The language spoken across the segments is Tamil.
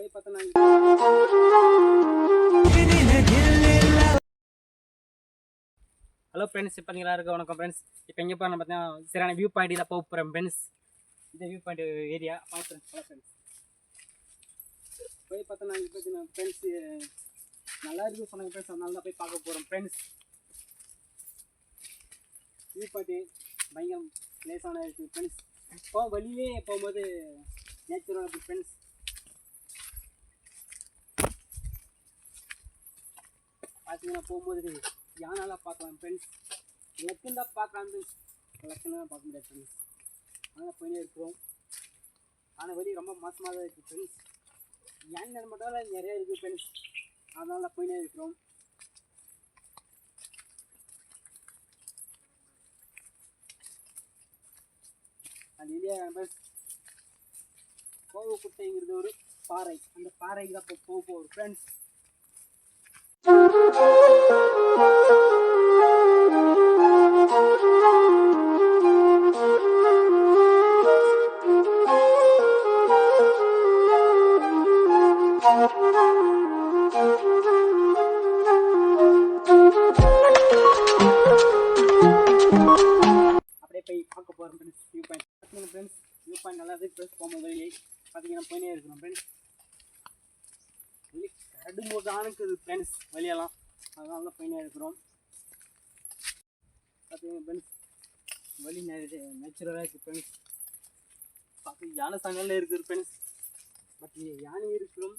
போய் பார்த்தோன்னா ஹலோ ஃப்ரெண்ட்ஸ் இப்போ நீங்கள் இருக்க வணக்கம் ஃப்ரெண்ட்ஸ் இப்போ எங்கே போகிறோம் பார்த்தீங்கன்னா சரியான வியூ பாயிண்ட் தான் போக போகிறேன் ஃப்ரெண்ட்ஸ் இந்த வியூ பாயிண்ட் ஏரியா பார்க்குறேன் ஹலோ ஃப்ரெண்ட்ஸ் போய் பார்த்தோன்னா இப்போ பார்த்தீங்கன்னா ஃப்ரெண்ட்ஸு நல்லா இருக்கு சொன்னாங்க ஃப்ரெண்ட்ஸ் அதனால தான் போய் பார்க்க போகிறோம் ஃப்ரெண்ட்ஸ் வியூ பாயிண்ட்டு பயங்கரம் லேசான இருக்குது ஃப்ரெண்ட்ஸ் இப்போ வழியே போகும்போது நேச்சுரலாக இருக்குது ஃப்ரெண்ட்ஸ் பார்த்தீங்கன்னா போகும்போது யானாலாம் பார்க்கலாம் ஃப்ரெண்ட்ஸ் லக்குன்னு தான் பார்க்கலாம் லக்குன்னு பார்க்க முடியாது ஃப்ரெண்ட்ஸ் அதனால் போயினே இருக்கிறோம். ஆனால் வெளியே ரொம்ப மோசமாக தான் இருக்குது ஃப்ரெண்ட்ஸ் யானை மட்டும் நிறையா இருக்குது ஃப்ரெண்ட்ஸ் அதனால் தான் போயினே இருக்கிறோம். அது இல்லையா கோவக்குட்டைங்கிறது ஒரு பாறை. அந்த பாறைக்கு தான் போக போகிறோம் ஃப்ரெண்ட்ஸ் அப்படியே போய் பார்க்க போகிறோம் ஃப்ரெண்ட்ஸ் வியூ பாயிண்ட் பார்த்தீங்கன்னா ஃப்ரெண்ட்ஸ் வியூ பாயிண்ட் நல்லா இருக்கு. ஃப்ரெண்ட்ஸ் போகும்போது வெளியே பார்த்தீங்கன்னா போயினே இருக்கிறோம் ஃப்ரெண்ட்ஸ் வெளியே இது ஃப்ரெண்ட்ஸ் வெளியெல்லாம். அதனால தான் போயினே இருக்கிறோம் பார்த்தீங்கன்னா ஃப்ரெண்ட்ஸ் வழி நிறைய நேச்சுரலாக இருக்குது ஃப்ரெண்ட்ஸ் பார்த்து யானை சங்கல்ல இருக்குது ஃப்ரெண்ட்ஸ் பட் யானை இருக்கிறோம்.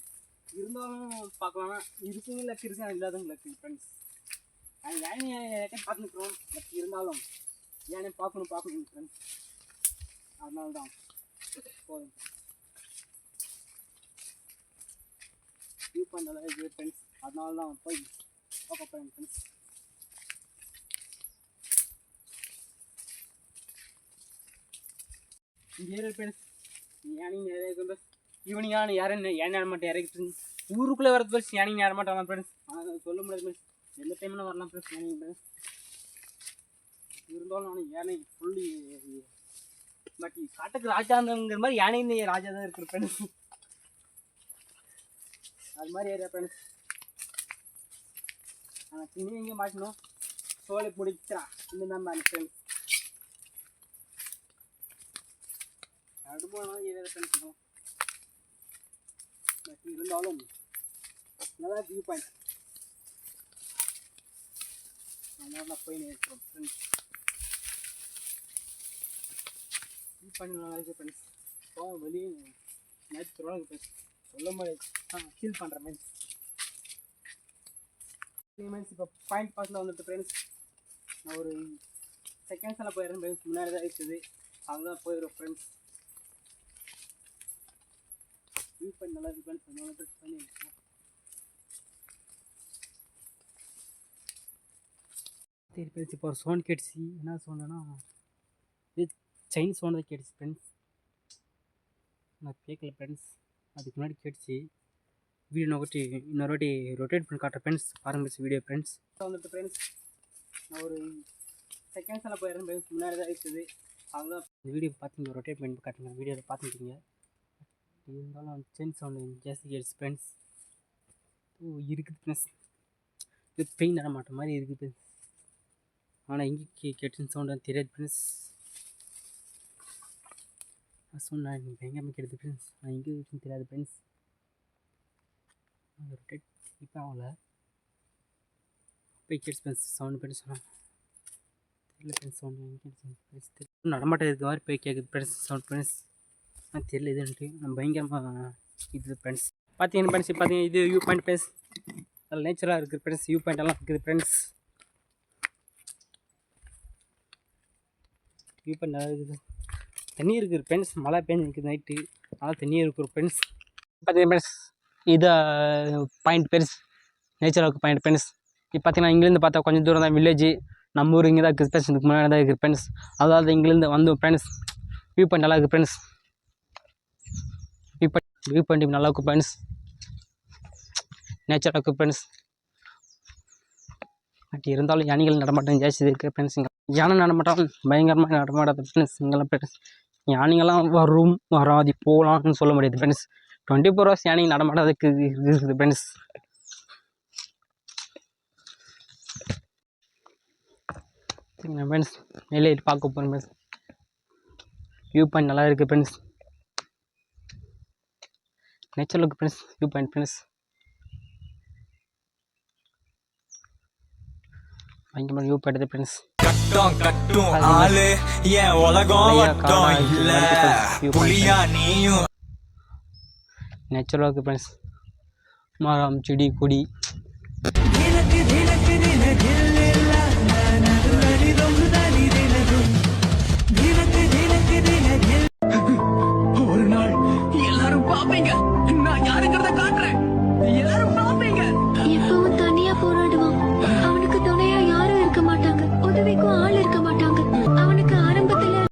இருந்தாலும் பார்க்கலாம். இருக்குங்க லக்கு இருக்கு இல்லாதவங்க லக்கு ஃப்ரெண்ட்ஸ் யானையை பார்த்துக்கிறோம் பட் இருந்தாலும் யானை பார்க்கணும் பார்க்கணும் ஃப்ரெண்ட்ஸ் அதனால தான் போதும். வியூ பாயிண்ட் நல்லா இருக்குது ஃப்ரெண்ட்ஸ் அதனால தான் போய் பார்க்க போகிறேன் ஃப்ரெண்ட்ஸ் இங்கே ஃப்ரெண்ட்ஸ் யானைங்க நிறைய இருக்குது ஈவினிங் ஆனால் யாரும் யானை மட்டும் இறக்கிட்டு ஊருக்குள்ளே வரது ஃப்ரெண்ட்ஸ் யானைங்க மட்டும் மாட்டாங்க ஃப்ரெண்ட்ஸ் ஆனால் சொல்ல முடியாது ஃப்ரெண்ட்ஸ் எந்த டைமில் வரலாம் ஃப்ரெண்ட்ஸ் யானைங்க ஃப்ரெண்ட்ஸ் இருந்தாலும் நான் யானை ஃபுல்லி பட் காட்டுக்கு ராஜாங்கிற மாதிரி யானை ராஜா தான் இருக்கிற ஃப்ரெண்ட்ஸ் அது மாதிரி ஏரியா ஃப்ரெண்ட்ஸ் ஆனால் திணி எங்கேயும் மாட்டணும். சோலை பிடிக்கிறான் இந்த மாதிரி ஃப்ரெண்ட்ஸ் அடுப்பான ஏரியா ஃப்ரெண்ட்ஸ் பட் இருந்தாலும் நல்லா வியூ பாயிண்ட் அதனால போய் நினைக்கிறோம் ஃப்ரெண்ட்ஸ் வியூ பாயிண்ட் நல்லா இருக்குது ஃப்ரெண்ட்ஸ் போக வெளியே நேற்று ஃப்ரெண்ட்ஸ் சொல்ல முடியாது ஆ ஃபீல் பண்ணுறேன் மீன்ஸ் மீன்ஸ் இப்போ பாயிண்ட் பாஸில் வந்துட்டு ஃப்ரெண்ட்ஸ் நான் ஒரு செகண்ட்ஸில் போயிடுறேன் ஃப்ரெண்ட்ஸ் முன்னாடி தான் இருக்குது அதுதான் போயிடும் ஃப்ரெண்ட்ஸ் வியூ பண்ணி நல்லா இருக்கு ஃப்ரெண்ட்ஸ் நல்லா ட்ரெஸ் பண்ணி சரி ஃப்ரெண்ட்ஸ் இப்போ ஒரு சோன் கேட்டுச்சு. என்ன சோனுன்னா இது செயின் சோன் தான் கேட்டுச்சு ஃப்ரெண்ட்ஸ் நான் கேட்கல ஃப்ரெண்ட்ஸ் அதுக்கு முன்னாடி கேட்டுச்சு. வீடியோ நான் இன்னொரு வாட்டி ரொட்டேட் பண்ணி காட்டுற ஃப்ரெண்ட்ஸ் பாருங்க வீடியோ ஃப்ரெண்ட்ஸ் வந்துட்டு ஃப்ரெண்ட்ஸ் நான் ஒரு செகண்ட்ஸில் போயிடுறேன் ஃப்ரெண்ட்ஸ் முன்னாடி தான் இருக்குது. அதுதான் இந்த வீடியோ பார்த்துங்க ரொட்டேட் பண்ணி காட்டுங்க. வீடியோவில் பார்த்துக்கிட்டீங்க இருந்தாலும் செயின் சவுண்டு ஜாஸ்தி கேட்ஸ் ஃப்ரெண்ட்ஸ் ஓ இருக்குது ஃப்ரெண்ட்ஸ் இது பெயின் தர மாட்ட மாதிரி இருக்குது. ஆனால் எங்கே கே கேட்டுன்னு சவுண்டு தெரியாது ஃப்ரெண்ட்ஸ் சொன்னேன் நீங்கள் எங்கே கேட்குது ஃப்ரெண்ட்ஸ் நான் எங்கே இருக்குன்னு தெரியாது ஃப்ரெண்ட்ஸ் ரொட்டேட் இப்போ ஆகல போய் ஃப்ரெண்ட்ஸ் சவுண்ட் ஃப்ரெண்ட்ஸ் சொன்னாங்க தெரியல ஃப்ரெண்ட்ஸ் சவுண்ட் எங்கே கேட்ஸ் நடமாட்டம் இருக்க மாதிரி போய் கேட்குது ஃப்ரெண்ட்ஸ் சவுண்ட் ஃப்ரெண்ட்ஸ் ஆனால் தெரியல இதுன்ட்டு நான் பயங்கரமாக இது ஃப்ரெண்ட்ஸ் பார்த்தீங்கன்னா ஃப்ரெண்ட்ஸ் பார்த்தீங்கன்னா இது வியூ பாயிண்ட் ஃப்ரெண்ட்ஸ் நல்ல நேச்சராக இருக்குது ஃப்ரெண்ட்ஸ் வியூ பாயிண்ட் எல்லாம் இருக்குது ஃப்ரெண்ட்ஸ் வியூ பாயிண்ட் நல்லா இருக்குது தண்ணி இருக்கிற ஃப்ரெண்ட்ஸ் மழை பெஞ்சு நிற்குது நைட்டு நல்லா தண்ணி இருக்கிற ஃப்ரெண்ட்ஸ் பார்த்தீங்கன்னா ஃப்ரெண்ட்ஸ் இது பாயிண்ட் ஃப்ரெண்ட்ஸ் நேச்சராக பாயிண்ட் ஃப்ரெண்ட்ஸ் இப்போ பார்த்தீங்கன்னா இங்கேருந்து பார்த்தா கொஞ்சம் தூரம் தான் வில்லேஜ் நம்ம ஊர் இங்கே தான் இருக்குது ஃப்ரெண்ட்ஸ் இதுக்கு முன்னாடி தான் இருக்குது ஃப்ரெண்ட்ஸ் அதாவது இங்கேருந்து வந்து ஃப்ரெண்ட்ஸ் வியூ பாயிண்ட் நல்லா இருக்குது friends view point view point நல்லா இருக்கும் ஃப்ரெண்ட்ஸ் நேச்சராக இருக்குது ஃப்ரெண்ட்ஸ் பட் இருந்தாலும் யானைகள் நடமாட்டம் ஜாஸ்தி இருக்குது ஃப்ரெண்ட்ஸ் யானை நடமாட்டம் பயங்கரமாக நடமாடாது ஃப்ரெண்ட்ஸ் இங்கெல்லாம் ஃப்ரெண்ட்ஸ் யானைங்கெல்லாம் வரும் வராது போகலாம்னு சொல்ல முடியாது ஃப்ரெண்ட்ஸ் டுவெண்ட்டி ஃபோர் ஹவர்ஸ் யானை நடமாடாதுக்கு இருக்குது ஃப்ரெண்ட்ஸ் சரிங்களா ஃப்ரெண்ட்ஸ் மேலே பார்க்க போகிறேன் ஃப்ரெண்ட்ஸ் வியூ பாயிண்ட் நல்லா இருக்குது friends nature look friends viewpoint friends பயங்கரமாக வியூ படுது ஃப்ரெண்ட்ஸ் கட்டம் கட்டும் ஆளு. ஏன் உலகம் வட்டம் இல்ல. புலியா நீயும். நேச்சுரலாக இருக்குது ஃப்ரெண்ட்ஸ் மரம் செடி கொடி. ஒரு நாள் எல்லாரும் பாப்பீங்க. நான் யாருங்கிறத காட்டுறேன். எல்லாரும்